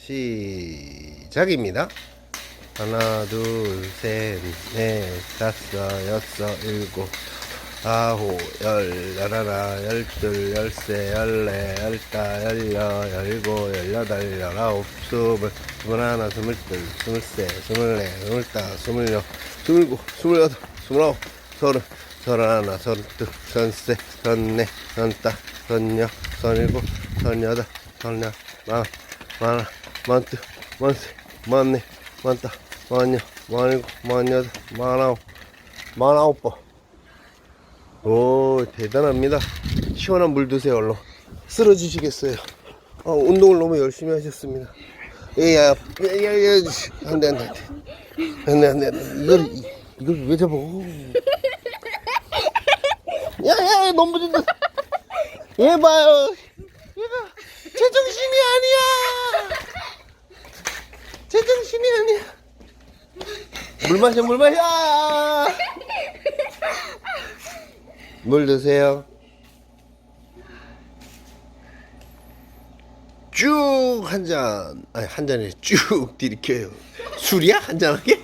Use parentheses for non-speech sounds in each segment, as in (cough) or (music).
시작입니다. 하나, 둘, 셋, 넷, 다섯, 여섯, 일곱, 아홉, 열, 열하나, 열둘, 열세, 열네, 열다, 열여, 열일곱, 열여덟, 열아홉, 스물, 스물하나, 스물둘, 스물세, 스물네, 스물다, 스물여, 스물일곱, 스물여덟, 스물아홉, 서른, 서른하나, 서른둘, 서른세, 서른네, 서른다, 서른여, 서른일곱, 서른여덟, 서른여, 만, 만 만둘, 만세, 만네, 만다, 만여, 만일곱, 만여덟, 만아홉, 만아홉 번. 오, 대단합니다. 시원한 물 드세요, 얼른. 쓰러지시겠어요. 어, 운동을 너무 열심히 하셨습니다. 예, 야, 야, 야, 야, 씨. 안 돼, 안 돼, 안 돼. 안 돼, 안 돼, 안 돼. 이걸, 이- 이걸 왜 잡아? 야, 야, 야, 넘어진다. 얘 봐요. 얘가 제정신이 아니야. 제정신이 아니야. 물 마셔, 물 마셔. 물 드세요. 쭉 한 잔, 아니 한 잔에 쭉 들이켜요. 술이야 한 잔하게?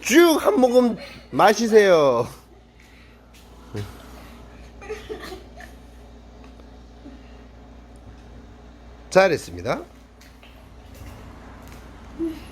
쭉 한 모금 마시세요. 잘했습니다. Mm-hmm. (laughs)